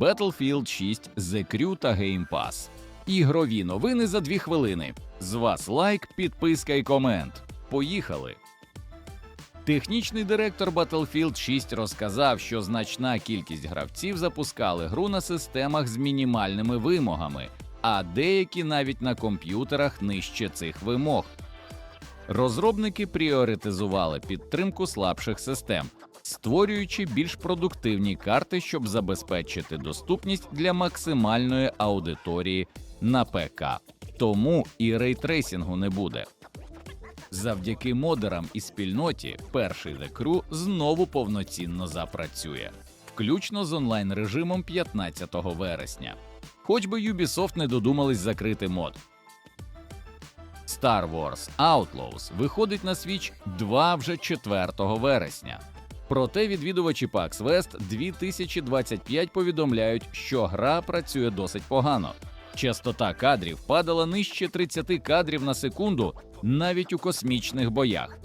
Battlefield 6, The Crew та Game Pass. Ігрові новини за дві хвилини. З вас лайк, підписка і комент. Поїхали! Технічний директор Battlefield 6 розказав, що значна кількість гравців запускали гру на системах з мінімальними вимогами, а деякі навіть на комп'ютерах нижче цих вимог. Розробники пріоритизували підтримку слабших систем, створюючи більш продуктивні карти, щоб забезпечити доступність для максимальної аудиторії на ПК. Тому і рейтрейсингу не буде. Завдяки модерам і спільноті перший The Crew знову повноцінно запрацює, включно з онлайн режимом 15 вересня. Хоч би Ubisoft не додумались закрити мод. Star Wars Outlaws виходить на Switch 2 вже 4 вересня. Проте відвідувачі PAX West 2025 повідомляють, що гра працює досить погано. Частота кадрів падала нижче 30 кадрів на секунду навіть у космічних боях.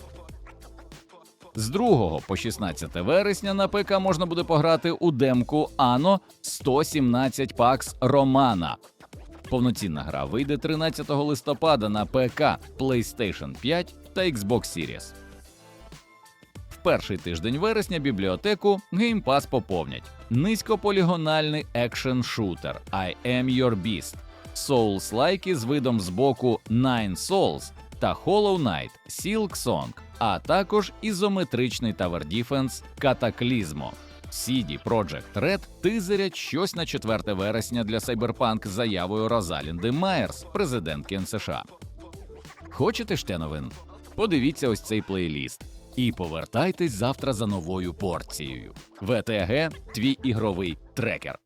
З 2 по 16 вересня на ПК можна буде пограти у демку Anno 117 Pax Romana. Повноцінна гра вийде 13 листопада на ПК, PlayStation 5 та Xbox Series. Перший тиждень вересня бібліотеку Game Pass поповнять низькополігональний екшен-шутер I Am Your Beast, Souls-лайки з видом з боку Nine Souls та Hollow Knight Silk Song, а також ізометричний Defense Cataclysmo. CD Projekt Red тизерять щось на 4 вересня для Cyberpunk з заявою Розалінди Майерс, президентки США. Хочете ще новин? Подивіться ось цей плейліст. І повертайтесь завтра за новою порцією. ВТГ твій ігровий трекер.